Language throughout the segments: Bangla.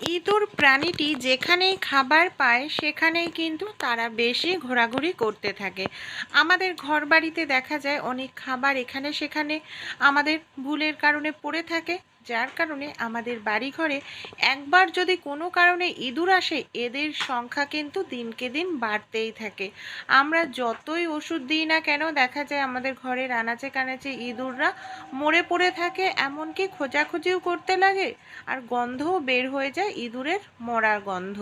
ইঁদুর প্রাণীটি যেখানেই খাবার পায়, সেখানেই কিন্তু তারা বেশি ঘোরাঘুরি করতে থাকে। আমাদের ঘর বাড়িতে দেখা যায়, অনেক খাবার এখানে সেখানে আমাদের ভুলের কারণে পড়ে থাকে। যার কারণে আমাদের বাড়িঘরে একবার যদি কোনো কারণে ইঁদুর আসে, এদের সংখ্যা কিন্তু দিনকে দিন বাড়তেই থাকে। আমরা যতই ওষুধ দিই না কেন, দেখা যায় আমাদের ঘরের আনাচে কানাচে ইঁদুররা মরে পড়ে থাকে, এমনকি খোঁজাখুঁজিও করতে লাগে আর গন্ধও বের হয়ে যায় ইঁদুরের মরার গন্ধ।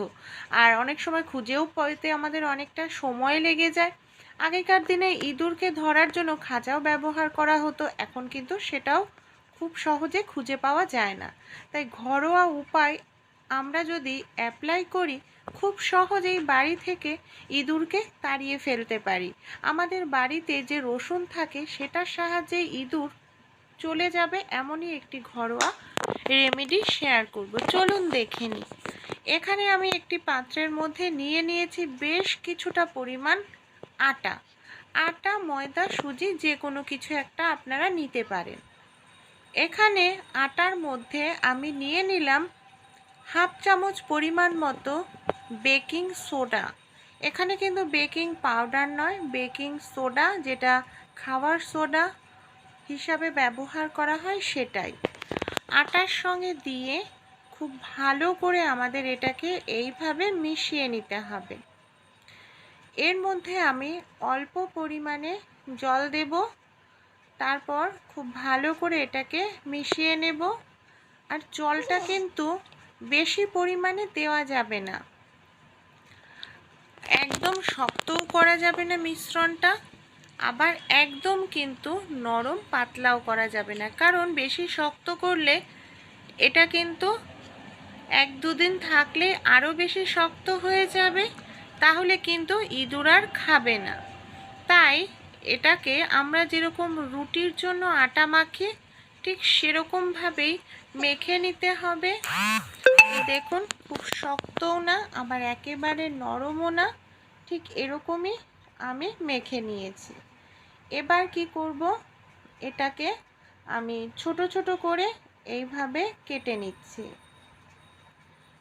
আর অনেক সময় খুঁজেও পেতে আমাদের অনেকটা সময় লেগে যায়। আগেকার দিনে ইঁদুরকে ধরার জন্য খাঁচাও ব্যবহার করা হতো, এখন কিন্তু সেটাও খুব সহজে খুঁজে পাওয়া যায় না। তাই ঘরোয়া উপায় আমরা যদি অ্যাপ্লাই করি, খুব সহজেই বাড়ি থেকে ইঁদুরকে তাড়িয়ে ফেলতে পারি। আমাদের বাড়িতে যে রসুন থাকে, সেটার সাহায্যে ইঁদুর চলে যাবে এমনই একটি ঘরোয়া রেমেডি শেয়ার করব। চলুন দেখে নিই। এখানে আমি একটি পাত্রের মধ্যে নিয়ে নিয়েছি বেশ কিছুটা পরিমাণ আটা। আটা, ময়দা, সুজি যে কোনো কিছু একটা আপনারা নিতে পারেন। এখানে আটার মধ্যে আমি নিয়ে নিলাম হাফ চামচ পরিমাণ মতো বেকিং সোডা। এখানে কিন্তু বেকিং পাউডার নয়, বেকিং সোডা যেটা খাওয়ার সোডা হিসাবে ব্যবহার করা হয় সেটাই। আটার সঙ্গে দিয়ে খুব ভালো করে আমাদের এটাকে এইভাবে মিশিয়ে নিতে হবে। এর মধ্যে আমি অল্প পরিমাণে জল দেব। তারপর খুব ভালো করে এটাকে মিশিয়ে নেব। আর জলটা কিন্তু বেশি পরিমাণে দেওয়া যাবে না। একদম শক্তও করা যাবে না মিশ্রণটা। আবার একদম কিন্তু নরম পাতলাও করা যাবে না। কারণ বেশি শক্ত করলে এটা কিন্তু এক দুদিন থাকলে আরও বেশি শক্ত হয়ে যাবে। তাহলে কিন্তু ইঁদুর আর খাবে না। তাই এটাকে আমরা যেরকম রুটির জন্য আটা মাখি, ঠিক সেরকমভাবেই মেখে নিতে হবে। দেখুন, খুব শক্তও না, আবার একেবারে নরমও না, ঠিক এরকমই আমি মেখে নিয়েছি। এবার কি করব? এটাকে আমি ছোট ছোট করে এইভাবে কেটে নিচ্ছি।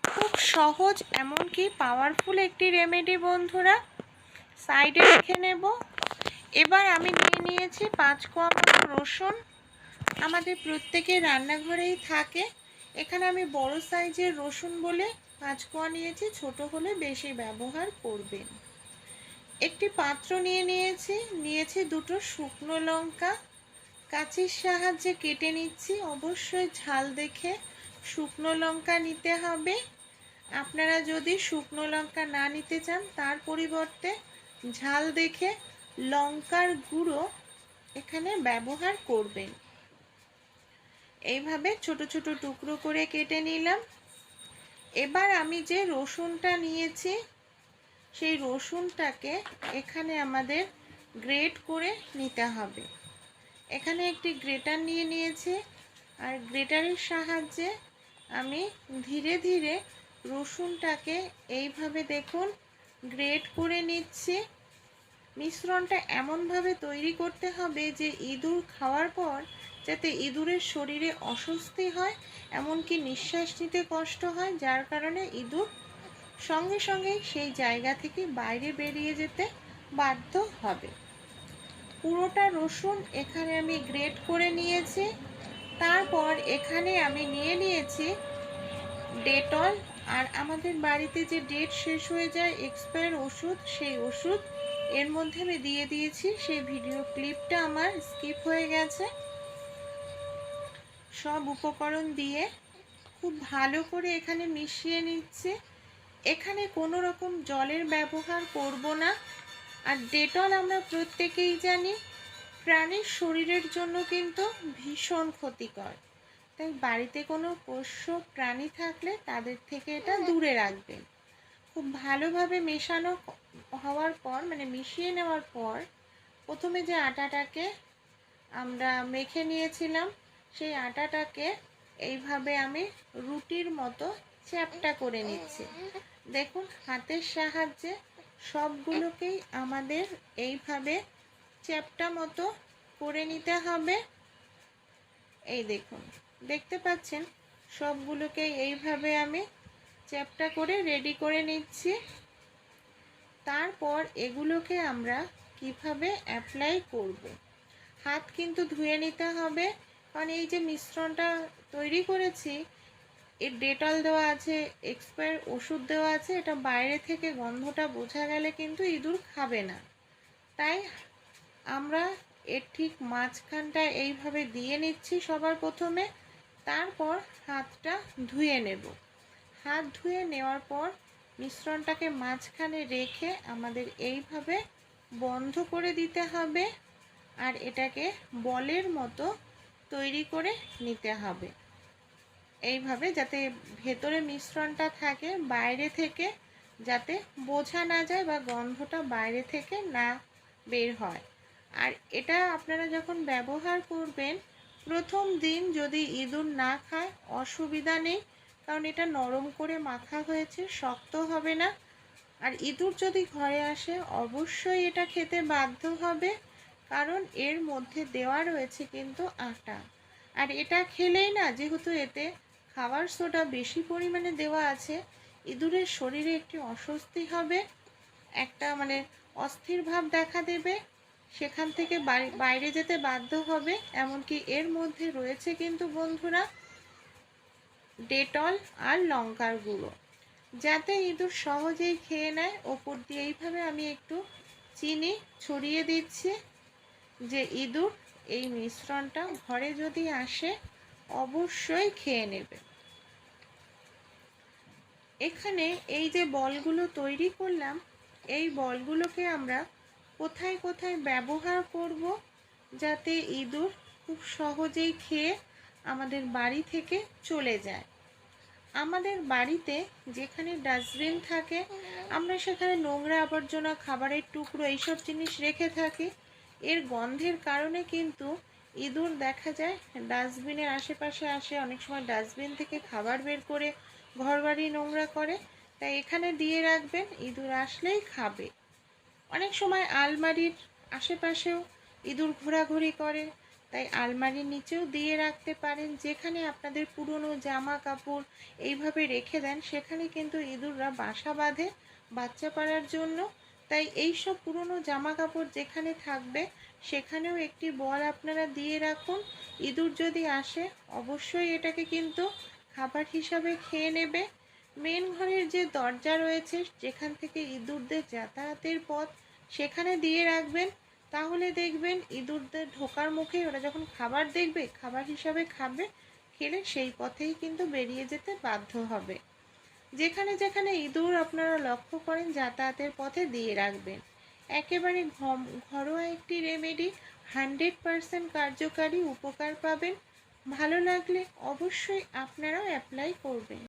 খুব সহজ, এমনকি পাওয়ারফুল একটি রেমেডি, বন্ধুরা। সাইডে রেখে নেব। এবার আমি নিয়ে নিয়েছি পাঁচ কোয়া মতো রসুন। আমাদের প্রত্যেকের রান্নাঘরেই থাকে। এখানে আমি বড় সাইজের রসুন বলে পাঁচ কোয়া নিয়েছি, ছোট হলে বেশি ব্যবহার করবেন। একটি পাত্র নিয়ে নিয়েছি নিয়েছি দুটো শুকনো লঙ্কা। কাঁচির সাহায্যে কেটে নিচ্ছি, অবশ্যই ঝাল দেখে শুকনো লঙ্কা নিতে হবে। আপনারা যদি শুকনো লঙ্কা না নিতে চান, তার পরিবর্তে ঝাল দেখে লঙ্কার গুঁড়ো এখানে ব্যবহার করবেন। এইভাবে ছোট ছোট টুকরো করে কেটে নিলাম। এবার আমি যে রসুনটা নিয়েছি, সেই রসুনটাকে এখানে আমাদের গ্রেট করে নিতে হবে। এখানে একটি গ্রেটার নিয়ে নিয়েছি, আর গ্রেটারের সাহায্যে আমি ধীরে ধীরে রসুনটাকে এইভাবে দেখুন, গ্রেট করে নিচ্ছি। মিশ্রণটা এমনভাবে তৈরি করতে হবে যে ইঁদুর খাওয়ার পর যাতে ইঁদুরের শরীরে অস্বস্তি হয়, এমনকি নিঃশ্বাস নিতে কষ্ট হয়, যার কারণে ইঁদুর সঙ্গে সঙ্গে সেই জায়গা থেকে বাইরে বেরিয়ে যেতে বাধ্য হবে। পুরোটা রসুন এখানে আমি গ্রেট করে নিয়েছি। তারপর এখানে আমি নিয়ে নিয়েছি ডেটল। আর আমাদের বাড়িতে যে ডেট শেষ হয়ে যায়, এক্সপায়ার ওষুধ, সেই ওষুধ এর মধ্যে আমি দিয়ে দিয়েছি, সেই ভিডিও ক্লিপটা আমার স্কিপ হয়ে গেছে। সব উপকরণ দিয়ে খুব ভালো করে এখানে মিশিয়ে নিচ্ছে। এখানে কোনো রকম জলের ব্যবহার করব না। আর ডেটল আমরা প্রত্যেকেই জানি, প্রাণীর শরীরের জন্য কিন্তু ভীষণ ক্ষতিকর। তাই বাড়িতে কোনো পোষ্য প্রাণী থাকলে তাদের থেকে এটা দূরে রাখবেন। খুব ভালোভাবে মেশানো হওয়ার পর মানে মিশিয়ে নেওয়ার পর, প্রথমে যে আটাটাকে আমরা মেখে নিয়েছিলাম, সেই আটাটাকে এইভাবে আমি রুটির মতো চ্যাপটা করে নিচ্ছি। দেখুন, হাতের সাহায্যে সবগুলোকেই আমাদের এইভাবে চ্যাপটা মতো করে নিতে হবে। এই দেখুন, দেখতে পাচ্ছেন? সবগুলোকে এইভাবে আমি চ্যাপটা করে রেডি করে নিচ্ছি। তারপর এগুলোকে আমরা কীভাবে অ্যাপ্লাই করব। হাত কিন্তু ধুয়ে নিতে হবে, কারণ এই যে মিশ্রণটা তৈরি করেছি, এর ডেটল দেওয়া আছে এক্সপায়ার ওষুধ দেওয়া আছে, এটা বাইরে থেকে গন্ধটা বোঝা গেলে কিন্তু ইঁদুর খাবে না। তাই আমরা এর ঠিক মাঝখানটা এইভাবে দিয়ে নিচ্ছি সবার প্রথমে, তারপর হাতটা ধুয়ে নেব। হাত ধুয়ে নেওয়ার পর মিশ্রণটাকে মাঝখানে রেখে আমাদের এইভাবে বন্ধ করে দিতে হবে আর এটাকে বলের মতো তৈরি করে নিতে হবে। এইভাবে যাতে ভেতরে মিশ্রণটা থাকে, বাইরে থেকে যাতে বোঝা না যায় বা গন্ধটা বাইরে থেকে না বের হয়। আর এটা আপনারা যখন ব্যবহার করবেন, প্রথম দিন যদি ইঁদুর না খায়, অসুবিধা নেই। কারণ এটা নরম করে মাখা হয়েছে, শক্ত হবে না। আর ইঁদুর যদি ঘরে আসে, অবশ্যই এটা খেতে বাধ্য হবে, কারণ এর মধ্যে দেওয়া রয়েছে কিন্তু আটা। আর এটা খেলেই না, যেহেতু এতে খাবার সোডা বেশি পরিমাণে দেওয়া আছে, ইঁদুরের শরীরে একটি অস্বস্তি হবে, একটা মানে অস্থির ভাব দেখা দেবে, সেখান থেকে বাইরে যেতে বাধ্য হবে, এমনকি এর মধ্যে রয়েছে কিন্তু বন্ধুরা ডেটল আর লঙ্কার গুঁড়ো। যাতে ইঁদুর সহজেই খেয়ে নেয়, ওপর দিয়ে এইভাবে আমি একটু চিনি ছড়িয়ে দিচ্ছি যে ইঁদুর এই মিশ্রণটা ঘরে যদি আসে, অবশ্যই খেয়ে নেবে। এখানে এই যে বলগুলো তৈরি করলাম, এই বলগুলোকে আমরা কোথায় কোথায় ব্যবহার করব যাতে ইঁদুর খুব সহজেই খেয়ে আমাদের বাড়ি থেকে চলে যায়। আমাদের বাড়িতে যেখানে ডাস্টবিন থাকে, আমরা সেখানে নোংরা আবর্জনা, খাবারের টুকরো এইসব জিনিস রেখে থাকি। এর গন্ধের কারণে কিন্তু ইঁদুর দেখা যায়, ডাস্টবিনের আশেপাশে আসে, অনেক সময় ডাস্টবিন থেকে খাবার বের করে ঘরবাড়ি নোংরা করে। তাই এখানে দিয়ে রাখবেন, ইঁদুর আসলেই খাবে। অনেক সময় আলমারির আশেপাশেও ইঁদুর ঘোরাঘুরি করে। তাই আলমারির নিচেও দিয়ে রাখতে পারেন। যেখানে আপনাদের পুরনো জামা কাপড় এইভাবে রেখে দেন, সেখানে কিন্তু ইঁদুররা বাসা বাঁধে বাচ্চা পাড়ার জন্য। তাই এই সব পুরনো জামা কাপড় যেখানে থাকবে, সেখানেও একটি বল আপনারা দিয়ে রাখুন। ইঁদুর যদি আসে, অবশ্যই এটাকে কিন্তু খাবার হিসাবে খেয়ে নেবে। মেন ঘরের যে দরজা রয়েছে যেখান থেকে ইঁদুরদের যাতায়াতের পথ সেখানে দিয়ে রাখবেন। তাহলে দেখবেন ইঁদুরদের ঢোকার মুখে ওরা যখন খাবার দেখবে, খাবার হিসাবে খাবে, খেলে সেই পথেই কিন্তু বেরিয়ে যেতে বাধ্য হবে। যেখানে যেখানে ইঁদুর আপনারা লক্ষ্য করেন যাতায়াতের পথে দিয়ে রাখবেন। একেবারে ঘরোয়া একটি রেমেডি হান্ড্রেড পারসেন্ট কার্যকারী উপকার পাবেন। ভালো লাগলে অবশ্যই আপনারাও অ্যাপ্লাই করবেন।